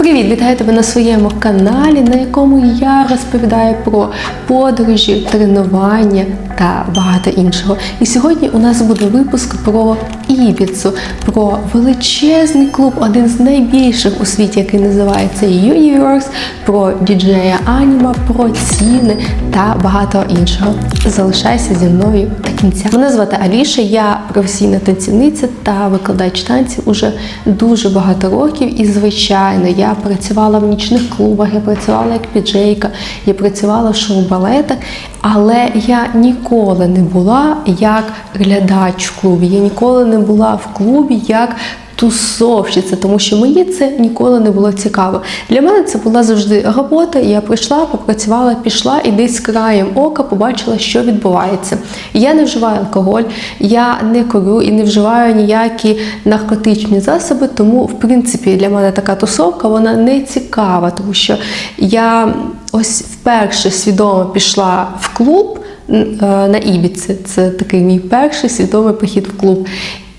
Привіт, вітаю тебе на своєму каналі, на якому я розповідаю про подорожі, тренування та багато іншого. І сьогодні у нас буде випуск про Ібіцу, про величезний клуб, один з найбільших у світі, який називається Universe, про діджея Аніма, про ціни та багато іншого. Залишайся зі мною до кінця. Мене звати Аліша, я професійна танцівниця та викладач танців уже дуже багато років. І, звичайно, я працювала в нічних клубах, я працювала як піджейка, я працювала в шоу-балетах, але я ніколи не була як глядач в клубі. Я ніколи не була в клубі як тусовщиця, тому що мені це ніколи не було цікаво. Для мене це була завжди робота. Я прийшла, попрацювала, пішла і десь краєм ока побачила, що відбувається. Я не вживаю алкоголь, я не курю і не вживаю ніякі наркотичні засоби. Тому, в принципі, для мене така тусовка вона не цікава, тому що я ось вперше свідомо пішла в клуб е, на Ібіці. Це такий мій перший свідомий похід в клуб.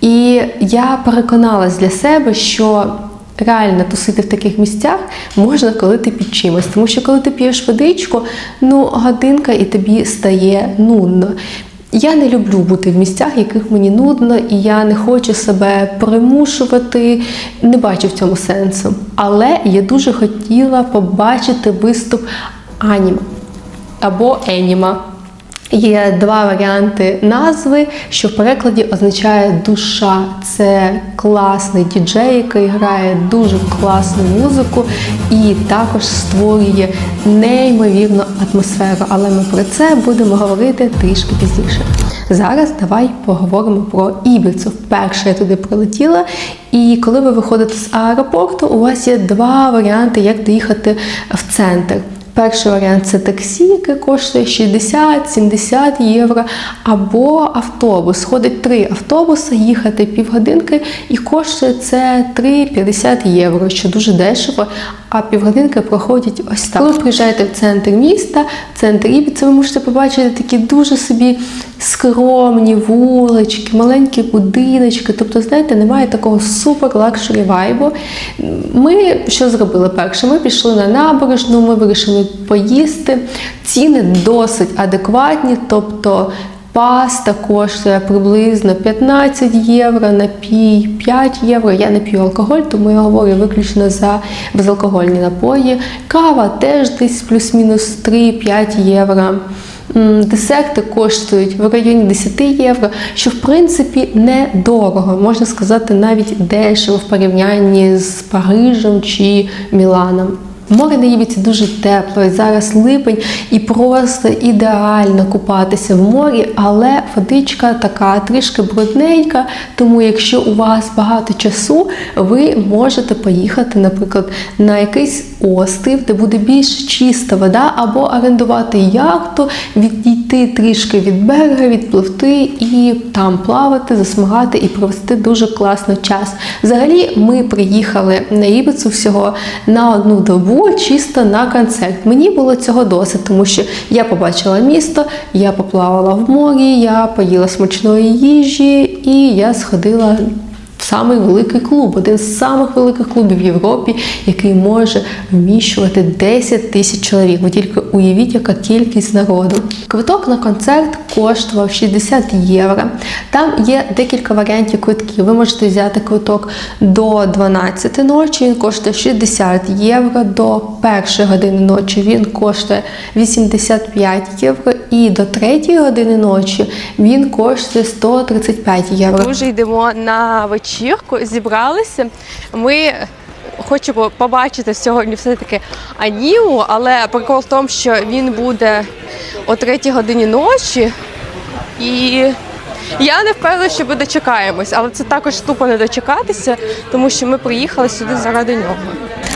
І я переконалась для себе, що реально тусити в таких місцях можна, коли ти під чимось. Тому що коли ти п'єш водичку, ну годинка і тобі стає нудно. Я не люблю бути в місцях, яких мені нудно, і я не хочу себе примушувати, не бачу в цьому сенсу. Але я дуже хотіла побачити виступ аніма або еніма. Є два варіанти назви, що в перекладі означає душа. Це класний діджей, який грає дуже класну музику і також створює неймовірну атмосферу. Але ми про це будемо говорити трішки пізніше. Зараз давай поговоримо про Ібіцу. Вперше я туди прилетіла, і коли ви виходите з аеропорту, у вас є два варіанти, як доїхати в центр. Перший варіант це таксі, яке коштує 60-70 євро, або автобус. Ходить три автобуси, їхати півгодинки, і коштує це 3,50 євро, що дуже дешево. А півгодинки проходять ось так. Коли приїжджаєте в центр міста, в центр Ібіці, ви можете побачити такі дуже собі скромні вулички, маленькі будиночки. Тобто, знаєте, немає такого супер лакшері вайбу. Ми що зробили перше? Ми пішли на набережну, ми вирішили поїсти. Ціни досить адекватні, тобто. Паста коштує приблизно 15 євро, напій 5 євро. Я не п'ю алкоголь, тому я говорю виключно за безалкогольні напої. Кава теж десь плюс-мінус 3-5 євро. Десерти коштують в районі 10 євро, що в принципі недорого, можна сказати, навіть дешево в порівнянні з Парижем чи Міланом. Море на Ібіці дуже тепло, і зараз липень і просто ідеально купатися в морі, але водичка така трішки брудненька. Тому, якщо у вас багато часу, ви можете поїхати, наприклад, на якийсь острів, де буде більш чиста вода, або орендувати яхту, відійти трішки від берега, відпливти і там плавати, засмагати і провести дуже класно час. Взагалі, ми приїхали на Ібіцу всього на одну добу чисто на концерт. Мені було цього досить, тому що я побачила місто, я поплавала в морі, я поїла смачної їжі і я сходила. в Самий великий клуб, один з самих великих клубів в Європі, який може вміщувати 10 тисяч чоловік. Ви тільки уявіть, яка кількість народу. Квиток на концерт коштував 60 євро. Там є декілька варіантів квитків. Ви можете взяти квиток до 12 ночі, він коштує 60 євро. До першої години ночі він коштує 85 євро. І до 3 години ночі він коштує 135 євро. Ми вже йдемо на вечірку, зібралися. Ми хочемо побачити сьогодні все-таки Аніву, але прикол в тому, що він буде о 3 годині ночі. І я не впевнена, що ми дочекаємось, але це також тупо не дочекатися, тому що ми приїхали сюди заради нього.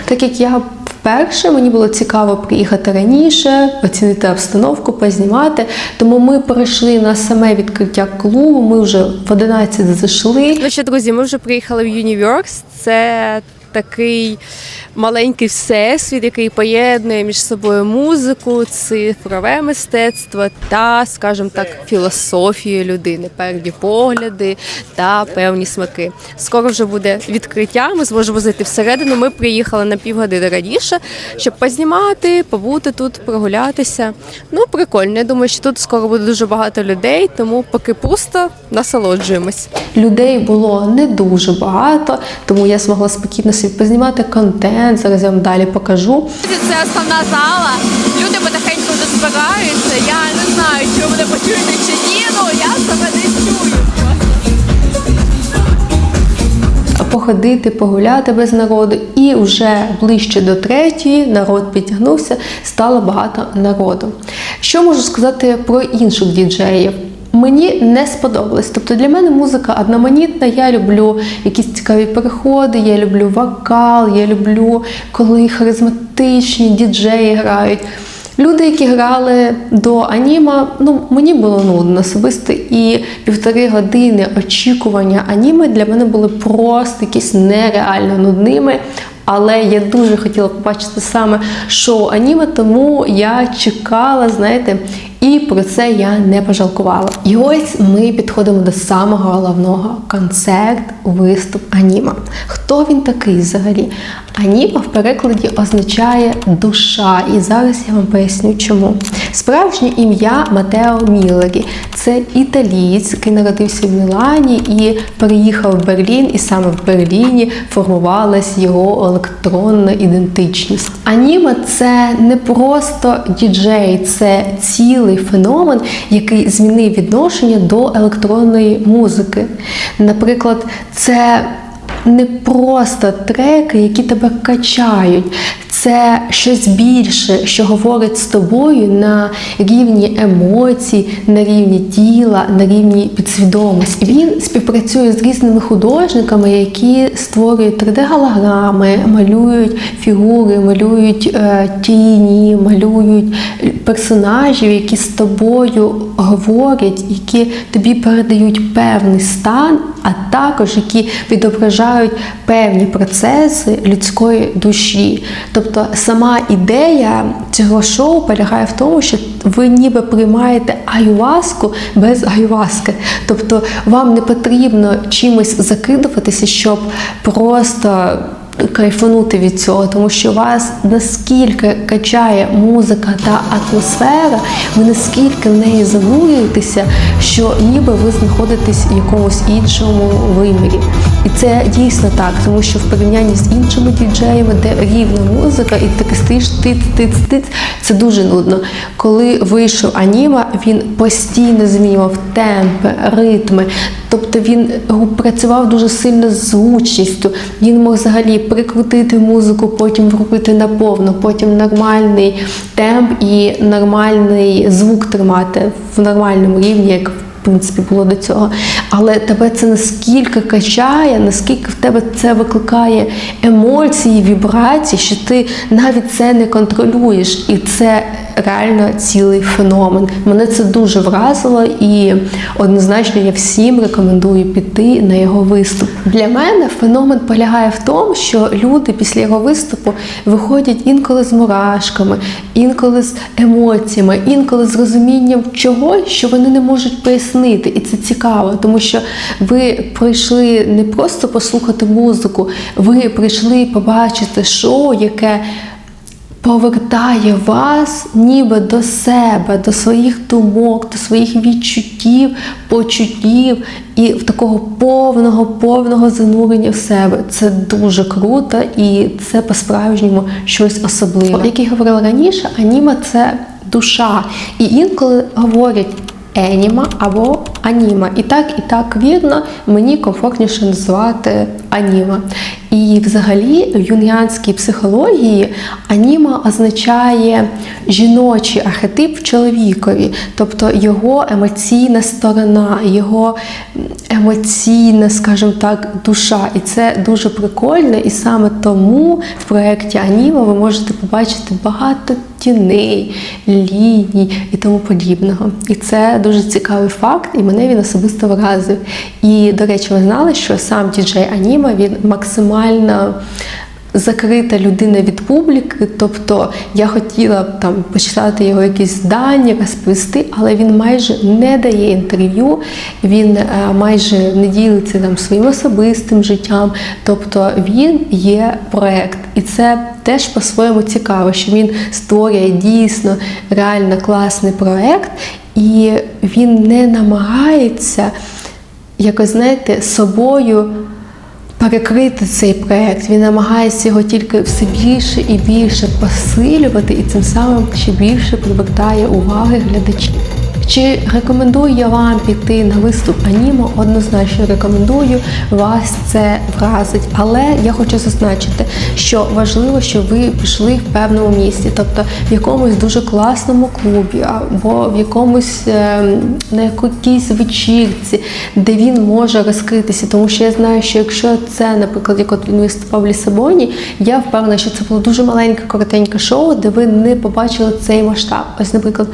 Так як я вперше, мені було цікаво приїхати раніше, оцінити обстановку, познімати. Тому ми перейшли на саме відкриття клубу. Ми вже в 11 зайшли. Ну що, друзі, ми вже приїхали в Universe. Це такий маленький всесвіт, який поєднує між собою музику, цифрове мистецтво та, скажімо так, філософію людини, певні погляди та певні смаки. Скоро вже буде відкриття. Ми зможемо зайти всередину. Ми приїхали на півгодини раніше, щоб познімати, побути тут, прогулятися. Ну, прикольно. Я думаю, що тут скоро буде дуже багато людей, тому поки пусто насолоджуємось. Людей було не дуже багато, тому я змогла спокійно собі познімати контент. Зараз я вам далі покажу. Це основна зала. Люди потихеньку збираються. Я не знаю, чи мене почуєте чи ні, ну я себе не чую. Походити, погуляти без народу, і вже ближче до третьої народ підтягнувся, стало багато народу. Що можу сказати про інших діджеїв? Мені не сподобалось. Тобто для мене музика одноманітна. Я люблю якісь цікаві переходи, я люблю вокал, я люблю, коли харизматичні діджеї грають. Люди, які грали до аніма, ну мені було нудно особисто, і півтори години очікування аніме для мене були просто якісь нереально нудними. Але я дуже хотіла побачити саме шоу аніме, тому я чекала, знаєте, і про це я не пожалкувала. І ось ми підходимо до самого головного концерт, виступ аніма. Хто він такий взагалі? Аніма в перекладі означає душа, і зараз я вам поясню чому. Справжнє ім'я Матео Міллері. Це італієць, який народився в Мілані і переїхав в Берлін, і саме в Берліні формувалась його електронна ідентичність. Аніма це не просто діджей, це цілий феномен, який змінив відношення до електронної музики. Наприклад, це не просто треки, які тебе качають. Це щось більше, що говорить з тобою на рівні емоцій, на рівні тіла, на рівні підсвідомості. Він співпрацює з різними художниками, які створюють 3D-голограми, малюють фігури, малюють е, тіні, малюють персонажів, які з тобою говорять, які тобі передають певний стан, а також які відображають певні процеси людської душі. Тобто сама ідея цього шоу полягає в тому, що ви ніби приймаєте аюваску без аюваски. Тобто вам не потрібно чимось закидуватися, щоб просто кайфанути від цього, тому що вас наскільки качає музика та атмосфера, ви наскільки в неї занурюєтеся, що ніби ви знаходитесь в якомусь іншому вимірі. І це дійсно так, тому що в порівнянні з іншими діджеями, де рівна музика, і таки стоїш тиц, тиц, тиц, це дуже нудно. Коли вийшов аніма, він постійно змінював темпи, ритми. Тобто він працював дуже сильно з звучністю. Він мог взагалі прикрутити музику, потім врубити на повну, потім нормальний темп і нормальний звук тримати в нормальному рівні, як принципі було до цього. Але тебе це наскільки качає, наскільки в тебе це викликає емоції, вібрації, що ти навіть це не контролюєш. І це реально цілий феномен. Мене це дуже вразило, і однозначно я всім рекомендую піти на його виступ. Для мене феномен полягає в тому, що люди після його виступу виходять інколи з мурашками, інколи з емоціями, інколи з розумінням чогось, що вони не можуть пояснити. І це цікаво, тому що ви прийшли не просто послухати музику, ви прийшли побачити шоу, яке повертає вас ніби до себе, до своїх думок, до своїх відчуттів, почуттів і в такого повного, повного занурення в себе. Це дуже круто і це по-справжньому щось особливе. Як я говорила раніше, аніма це душа. І інколи говорять. Еніма або аніма. І так, і так вірно, мені комфортніше називати аніма. І взагалі в юніанській психології аніма означає жіночий архетип чоловікові, тобто його емоційна сторона, його емоційна, скажімо так, душа. І це дуже прикольно. І саме тому в проєкті Аніма ви можете побачити багато тіней, ліній і тому подібного. І це дуже цікавий факт, і мене він особисто вразив. І, до речі, ви знали, що сам діджей Аніма він максимально закрита людина від публіки. Тобто я хотіла б там почитати його якісь здання, розповісти, але він майже не дає інтерв'ю, він е, майже не ділиться там своїм особистим життям. Тобто він є проект, і це теж по-своєму цікаво, що він створює дійсно реально класний проект, і він не намагається якось знаєте собою перекрити цей проект. Він намагається його тільки все більше і більше посилювати, і цим самим ще більше привертає уваги глядачів. Чи рекомендую я вам піти на виступ анімо? Однозначно рекомендую, вас це вразить. Але я хочу зазначити, що важливо, щоб ви пішли в певному місці, тобто в якомусь дуже класному клубі, або в якомусь ем, на якійсь вечірці, де він може розкритися. Тому що я знаю, що якщо це, наприклад, як от він виступав в Лісабоні, я впевнена, що це було дуже маленьке, коротеньке шоу, де ви не побачили цей масштаб. Ось, наприклад,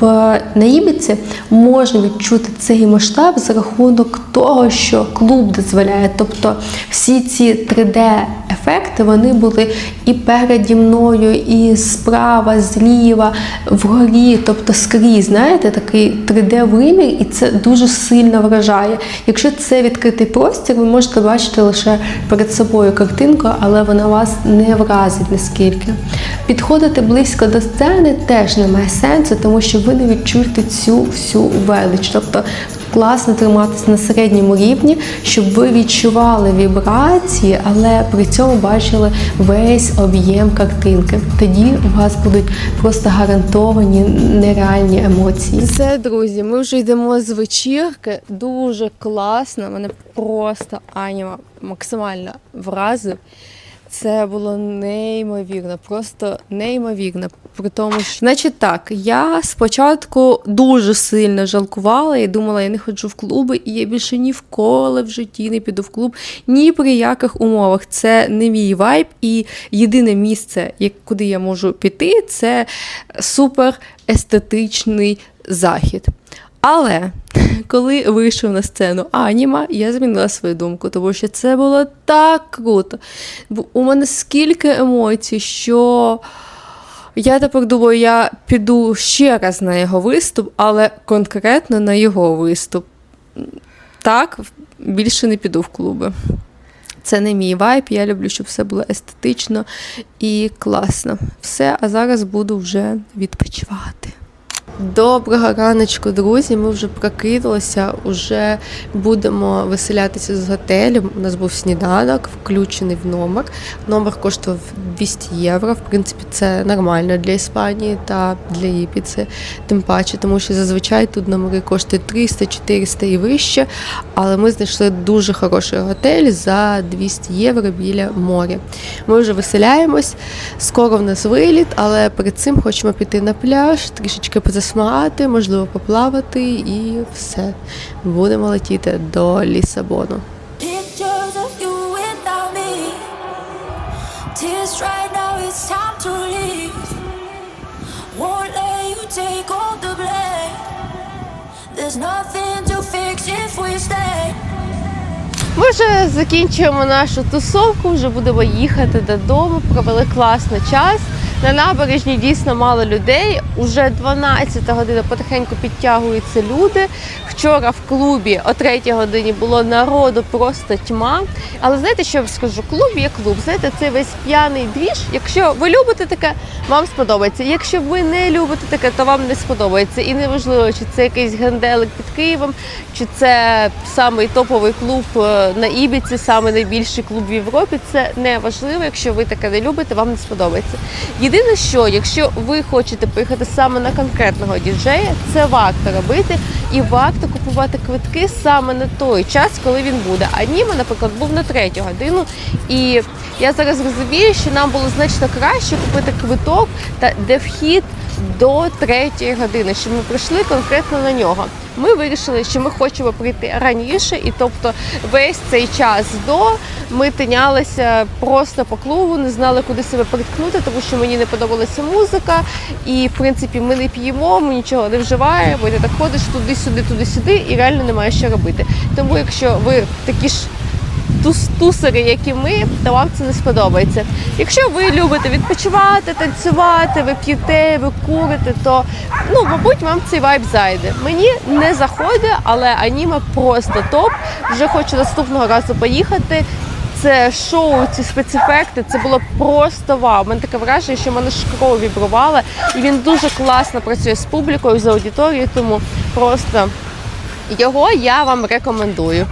в на Ібіці можна відчути цей масштаб за рахунок того, що клуб дозволяє. Тобто всі ці 3D-ефекти вони були і переді мною, і справа, зліва, вгорі, тобто скрізь, знаєте, такий 3D-вимір, і це дуже сильно вражає. Якщо це відкритий простір, ви можете бачити лише перед собою картинку, але вона вас не вразить наскільки. Підходити близько до сцени теж немає сенсу, тому що ви не відчуєте цю всю велич. Тобто класно триматися на середньому рівні, щоб ви відчували вібрації, але при цьому бачили весь об'єм картинки. Тоді у вас будуть просто гарантовані нереальні емоції. Все, друзі, ми вже йдемо з вечірки. Дуже класно. Мене просто Аніма максимально вразив. Це було неймовірно, просто неймовірно. При тому, що, значить, так, я спочатку дуже сильно жалкувала і думала, я не ходжу в клуби, і я більше ніколи в житті не піду в клуб, ні при яких умовах. Це не мій вайб, і єдине місце, куди я можу піти, це супер естетичний захід. Але коли вийшов на сцену Аніма, я змінила свою думку, тому що це було так круто. У мене скільки емоцій, що я тепер думаю, я піду ще раз на його виступ, але конкретно на його виступ. Так, більше не піду в клуби. Це не мій вайб, я люблю, щоб все було естетично і класно. Все, а зараз буду вже відпочивати. Доброго раночку, друзі. Ми вже прокинулися, вже будемо виселятися з готелю. У нас був сніданок, включений в номер. Номер коштував 200 євро. В принципі, це нормально для Іспанії та для Єпіці. Тим паче, тому що зазвичай тут номери коштують 300, 400 і вище. Але ми знайшли дуже хороший готель за 200 євро біля моря. Ми вже виселяємось. Скоро в нас виліт, але перед цим хочемо піти на пляж, трішечки позасмагати, можливо, поплавати і все. Будемо летіти до Лісабону. Ми вже закінчуємо нашу тусовку, вже будемо їхати додому. Провели класний час. На набережні дійсно мало людей. Уже 12 година потихеньку підтягуються люди. Вчора в клубі о 3 годині було народу просто тьма. Але знаєте, що я скажу? Клуб є клуб. Знаєте, це весь п'яний двіж. Якщо ви любите таке, вам сподобається. Якщо ви не любите таке, то вам не сподобається. І неважливо, чи це якийсь генделик під Києвом, чи це самий топовий клуб е, на Ібіці, самий найбільший клуб в Європі. Це не важливо. Якщо ви таке не любите, вам не сподобається. Єдине, що якщо ви хочете поїхати саме на конкретного діджея, це варто робити і варто купувати квитки саме на той час, коли він буде. А Німа, наприклад, був на третю годину. І я зараз розумію, що нам було значно краще купити квиток, та де вхід до третьої години, щоб ми прийшли конкретно на нього. Ми вирішили, що ми хочемо прийти раніше, і тобто весь цей час до ми тинялися просто по клубу, не знали, куди себе приткнути, тому що мені не подобалася музика. І в принципі ми не п'ємо, ми нічого не вживаємо. І ти так ходиш туди-сюди, туди-сюди, і реально немає що робити. Тому, якщо ви такі ж тус- тусери, як і ми, то вам це не сподобається. Якщо ви любите відпочивати, танцювати, ви п'єте, ви курите, то ну, мабуть, вам цей вайб зайде. Мені не заходить, але аніме просто топ. Вже хочу наступного разу поїхати. Це шоу, ці спецефекти, це було просто вау. У мене таке враження, що в мене шкро вібрувала, і він дуже класно працює з публікою, з аудиторією, тому просто його я вам рекомендую.